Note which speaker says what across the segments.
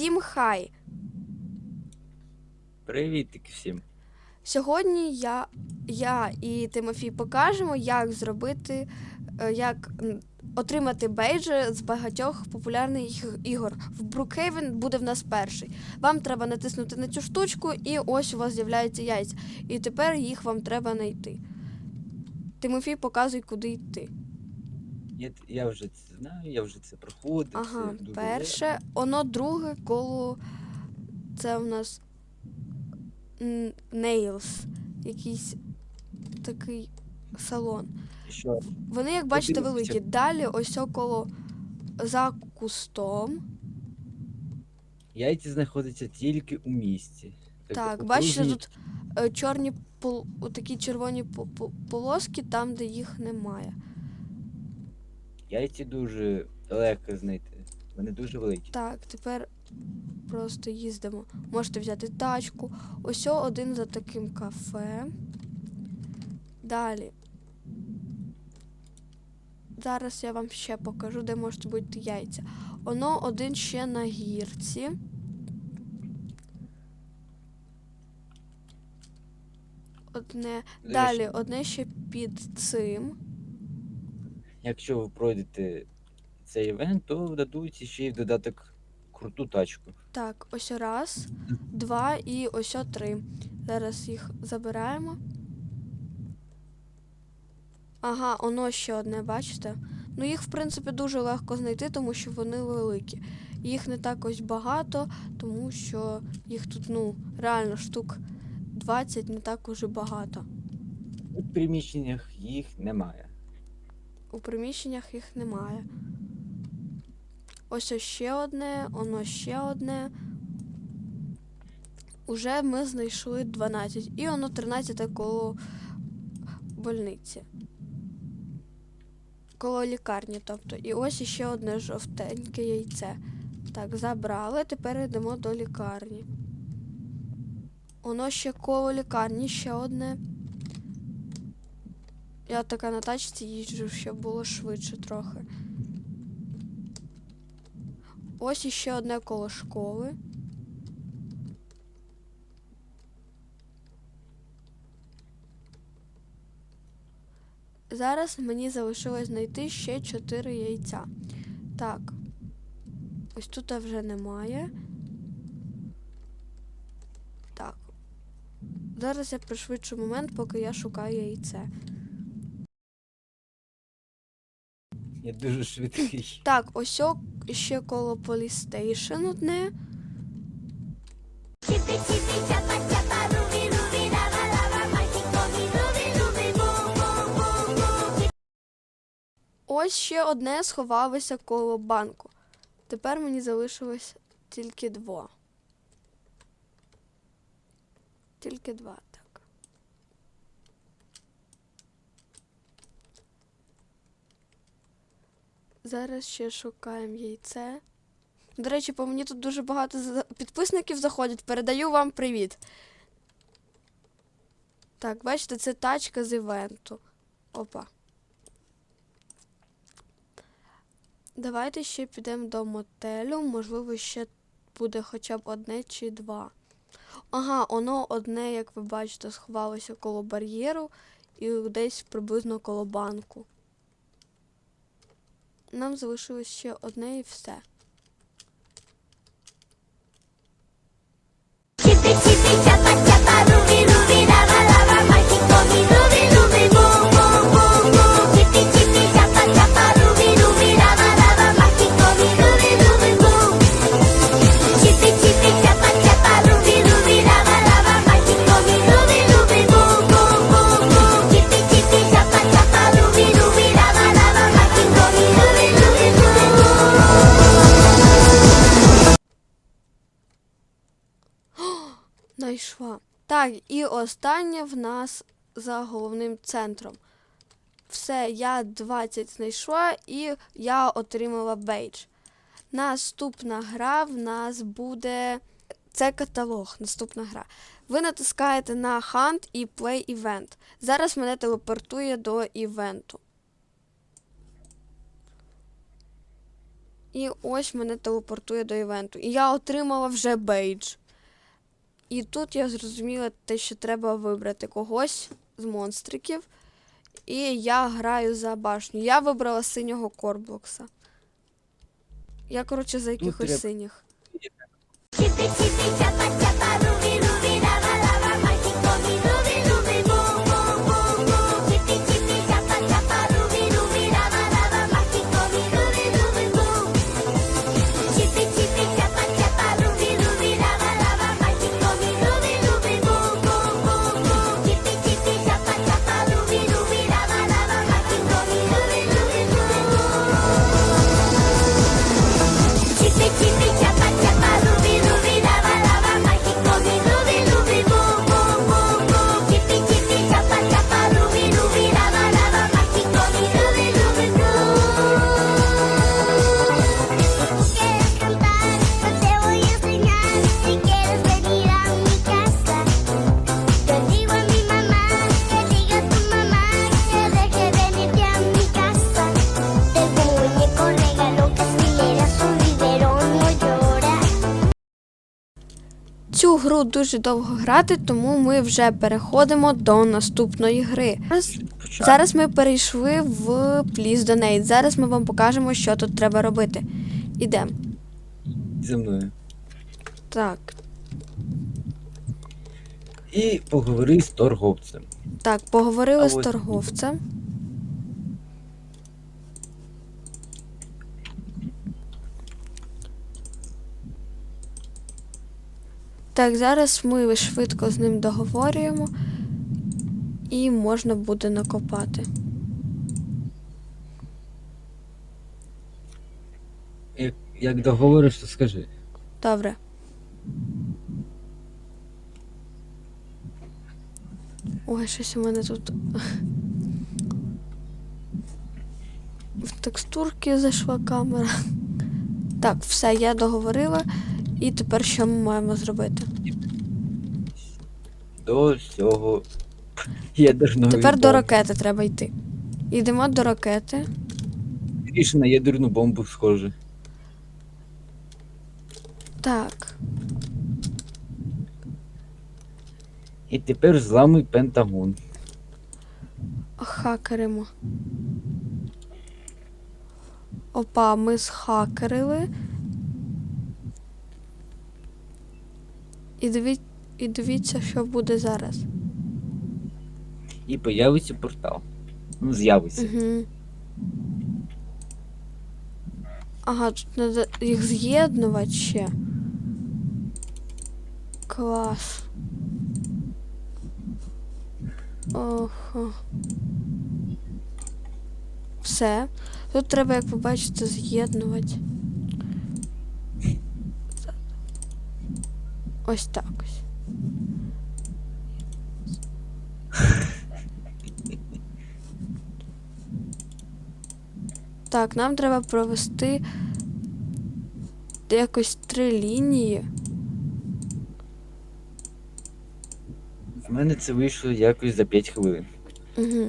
Speaker 1: Всім хай!
Speaker 2: Привітик всім.
Speaker 1: Сьогодні я, я і Тимофій покажемо, як зробити, е, як отримати бейджі з багатьох популярних ігор. В Brookhaven буде в нас перший. Вам треба натиснути на цю штучку, і ось у вас з'являються яйця. І тепер їх вам треба знайти. Тимофій показуй, куди йти.
Speaker 2: Я, я вже це знаю, я вже це проходив.
Speaker 1: Ага,
Speaker 2: це дуже
Speaker 1: перше, воно друге коло. Це у нас Nails. Якийсь такий салон.
Speaker 2: Що
Speaker 1: Вони, як бачите, великі. Далі ось около за кустом.
Speaker 2: яйця знаходяться тільки у місті. Тобто
Speaker 1: Так, бачите, тут е, чорні пол, такі червоні по- по- полоски там, де їх немає.
Speaker 2: Яйці дуже легко знайти. Вони дуже великі.
Speaker 1: Так, тепер просто їздимо. Можете взяти тачку. Ось один за таким кафе. Далі. Зараз я вам ще покажу, де можуть бути яйця. Воно один ще на гірці. Одне. Далі, одне ще під цим.
Speaker 2: Якщо ви пройдете цей івент, то дадуть ще й в додаток круту тачку.
Speaker 1: Так, ось раз, два і ось три. Зараз їх забираємо. Ага, оно ще одне, бачите? Ну їх, в принципі, дуже легко знайти, тому що вони великі. Їх не так ось багато, тому що їх тут, ну, реально штук 20 не так уже багато.
Speaker 2: У приміщеннях їх немає.
Speaker 1: У приміщеннях їх немає. Ось ще одне, оно ще одне. Уже ми знайшли 12. І воно 13 коло больниці. Коло лікарні, тобто. І ось іще одне жовтеньке яйце. Так, забрали, тепер йдемо до лікарні. Воно ще коло лікарні, ще одне. Я така на тачці їжджу, щоб було швидше трохи. Ось іще одне коло школи. Зараз мені залишилось знайти ще 4 яйця. Так. Ось тут вже немає. Так. Зараз я пришвидшу момент, поки я шукаю яйце.
Speaker 2: Я дуже швидкий.
Speaker 1: Так, ось ще коло полістейшн одне. Ось ще одне сховалося коло банку. Тепер мені залишилось тільки два. Тільки два, так. Зараз ще шукаємо яйце. До речі, по мені тут дуже багато підписників заходять. Передаю вам привіт. Так, бачите, це тачка з івенту. Опа. Давайте ще підемо до мотелю. Можливо, ще буде хоча б одне чи два. Ага, воно одне, як ви бачите, сховалося коло бар'єру і десь приблизно коло банку. Нам залишилось ще одне і все. Так, і останнє в нас за головним центром. Все, я 20 знайшла і я отримала бейдж. Наступна гра в нас буде. Це каталог, наступна гра. Ви натискаєте на Hunt і Play Event. Зараз мене телепортує до івенту. І ось мене телепортує до івенту. І я отримала вже бейдж. І тут я зрозуміла те, що треба вибрати когось з монстриків. І я граю за башню. Я вибрала синього корблокса. Я, коротше, за якихось
Speaker 2: ну,
Speaker 1: синіх. Цю гру дуже довго грати, тому ми вже переходимо до наступної гри. Зараз, зараз ми перейшли в Please Donate. Зараз ми вам покажемо, що тут треба робити. Ідемо.
Speaker 2: зі мною.
Speaker 1: Так,
Speaker 2: І поговори з торговцем.
Speaker 1: так, поговорили
Speaker 2: А
Speaker 1: з
Speaker 2: ось-
Speaker 1: торговцем. Так, зараз ми швидко з ним договорюємо і можна буде накопати.
Speaker 2: Як, як договориш, то скажи.
Speaker 1: Добре. Ой, щось у мене тут. В текстурки зайшла камера. Так, все, я договорила. І тепер що ми маємо зробити?
Speaker 2: До цього ядерного
Speaker 1: Тепер до ракети треба йти. Йдемо до ракети.
Speaker 2: Більше на ядерну бомбу схоже.
Speaker 1: Так.
Speaker 2: І тепер зламуй Пентагон.
Speaker 1: Хакеримо. Опа, ми схакерили. І, диві... І дивіться, що буде зараз.
Speaker 2: І появиться портал. Ну, з'явиться.
Speaker 1: Угу. Ага, тут треба їх з'єднувати ще. Клас. Ого. Все. Тут треба, як ви бачите, з'єднувати. Ось так ось. Так, нам треба провести якось три лінії.
Speaker 2: В мене це вийшло якось за 5 хвилин.
Speaker 1: Угу.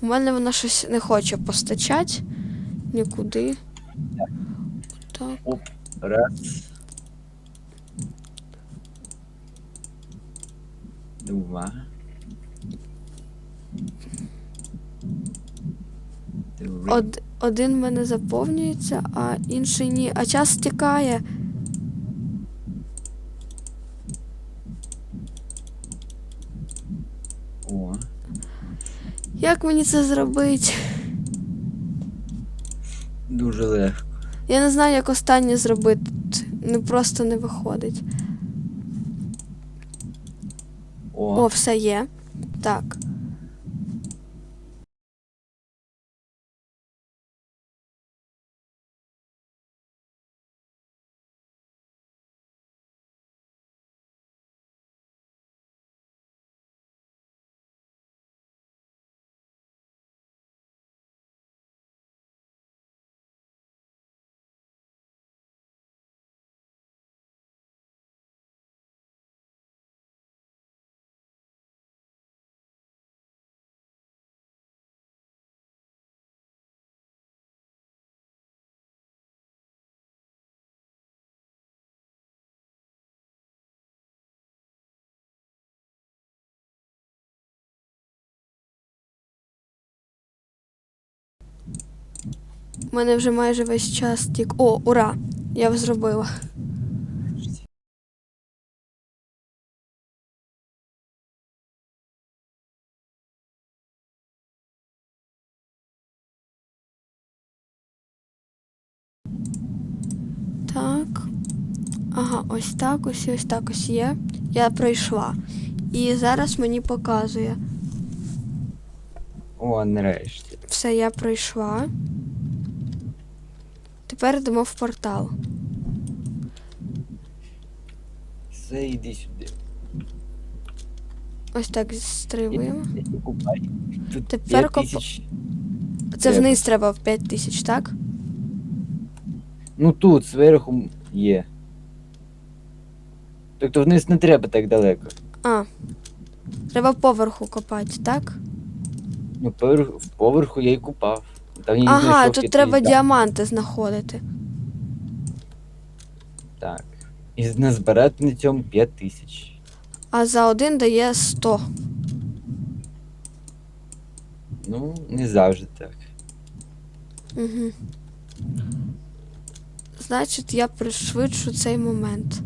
Speaker 1: У мене вона щось не хоче постачати нікуди. Так.
Speaker 2: Оп, раз. Два. Три.
Speaker 1: Од, один в мене заповнюється, а інший ні. А час стікає.
Speaker 2: О.
Speaker 1: Як мені це зробити?
Speaker 2: Дуже легко.
Speaker 1: Я не знаю, як останнє зробити. Не просто не виходить.
Speaker 2: О.
Speaker 1: О, все є. Так. У мене вже майже весь час тік. О, ура! Я зробила. Так. Ага, ось так, ось ось так ось є. Я пройшла. І зараз мені показує.
Speaker 2: О, нарешті.
Speaker 1: Все, я пройшла. Тепер йдемо в портал.
Speaker 2: Все, йди сюди.
Speaker 1: Ось так.
Speaker 2: Тут
Speaker 1: Тепер
Speaker 2: 5
Speaker 1: коп-
Speaker 2: тисяч.
Speaker 1: Це
Speaker 2: Треба.
Speaker 1: вниз треба в 5 тисяч, так?
Speaker 2: Ну тут, зверху є. Тобто вниз не треба так далеко.
Speaker 1: А. Треба поверху копати, так?
Speaker 2: Ну, поверх, в поверху я й купав. Там я не
Speaker 1: Ага,
Speaker 2: знайшов
Speaker 1: тут треба
Speaker 2: тисяч.
Speaker 1: діаманти знаходити.
Speaker 2: Так. І назбирати на цьому 5 тисяч.
Speaker 1: А за один дає 100.
Speaker 2: Ну, не завжди так.
Speaker 1: Угу. Значить, я пришвидшу цей момент.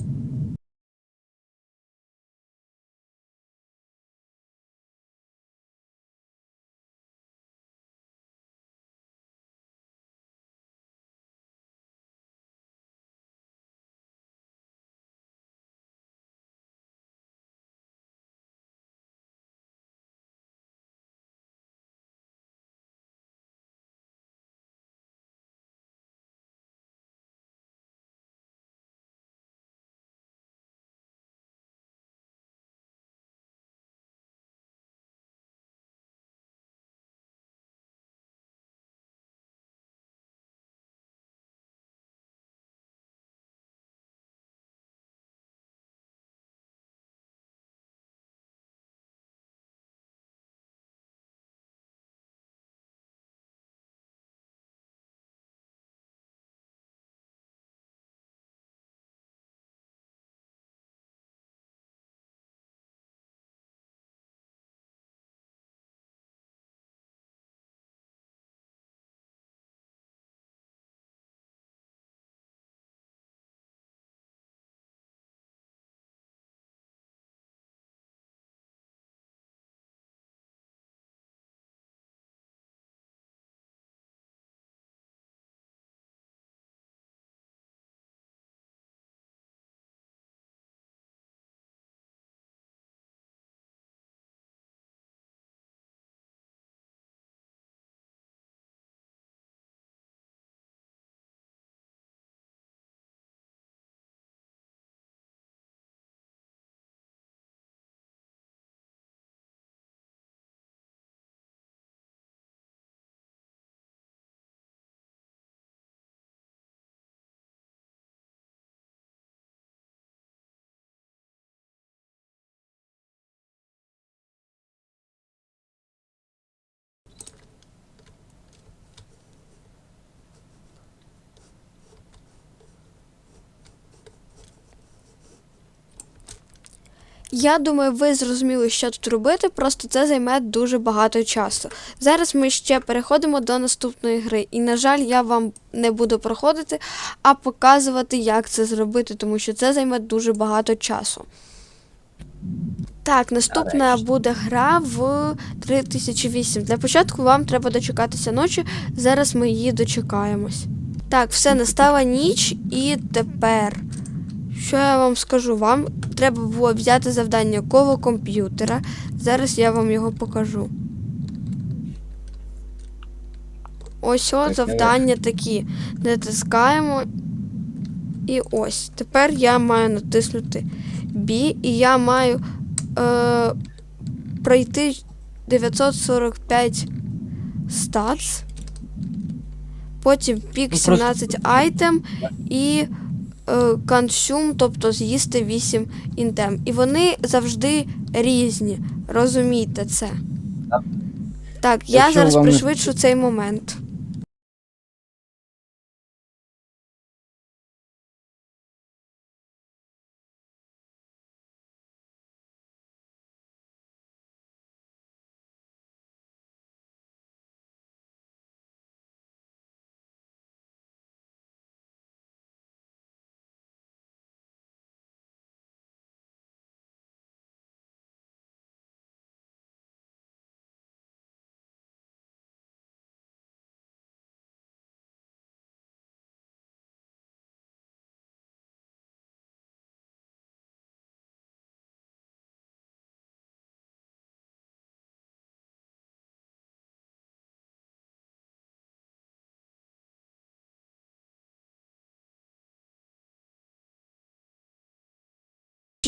Speaker 1: Я думаю, ви зрозуміли, що тут робити, просто це займе дуже багато часу. Зараз ми ще переходимо до наступної гри, і, на жаль, я вам не буду проходити, а показувати, як це зробити, тому що це займе дуже багато часу. Так, наступна буде гра в 3008. Для початку вам треба дочекатися ночі. Зараз ми її дочекаємось. Так, все, настала ніч, і тепер. Що я вам скажу? Вам треба було взяти завдання коло комп'ютера. Зараз я вам його покажу. Ось о,
Speaker 2: Так,
Speaker 1: завдання такі. Натискаємо. І ось. Тепер я маю натиснути B, і я маю е, пройти 945 статс. Потім пік
Speaker 2: Ну,
Speaker 1: 17 айтем і е, consume, тобто з'їсти 8 інтем. І вони завжди різні. Розумійте це.
Speaker 2: Так.
Speaker 1: Так, я
Speaker 2: Якщо
Speaker 1: зараз
Speaker 2: вам не-
Speaker 1: пришвидшу цей момент.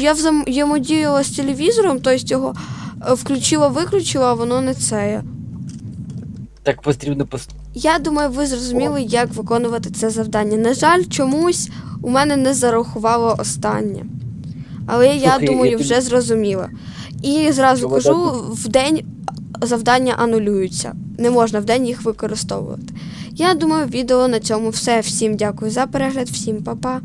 Speaker 1: Я взаємодіяла з телевізором, тобто його е, включила, виключила, а воно не це.
Speaker 2: Так потрібно пос...
Speaker 1: Я думаю, ви зрозуміли, як виконувати це завдання. На жаль, чомусь у мене не зарахувало останнє. Але я думаю,
Speaker 2: я тобі-
Speaker 1: вже зрозуміла. І зразу
Speaker 2: Чого
Speaker 1: кажу, в день завдання анулюються. Не можна в день їх використовувати. Я думаю, відео на цьому все. Всім дякую за перегляд, всім па-па.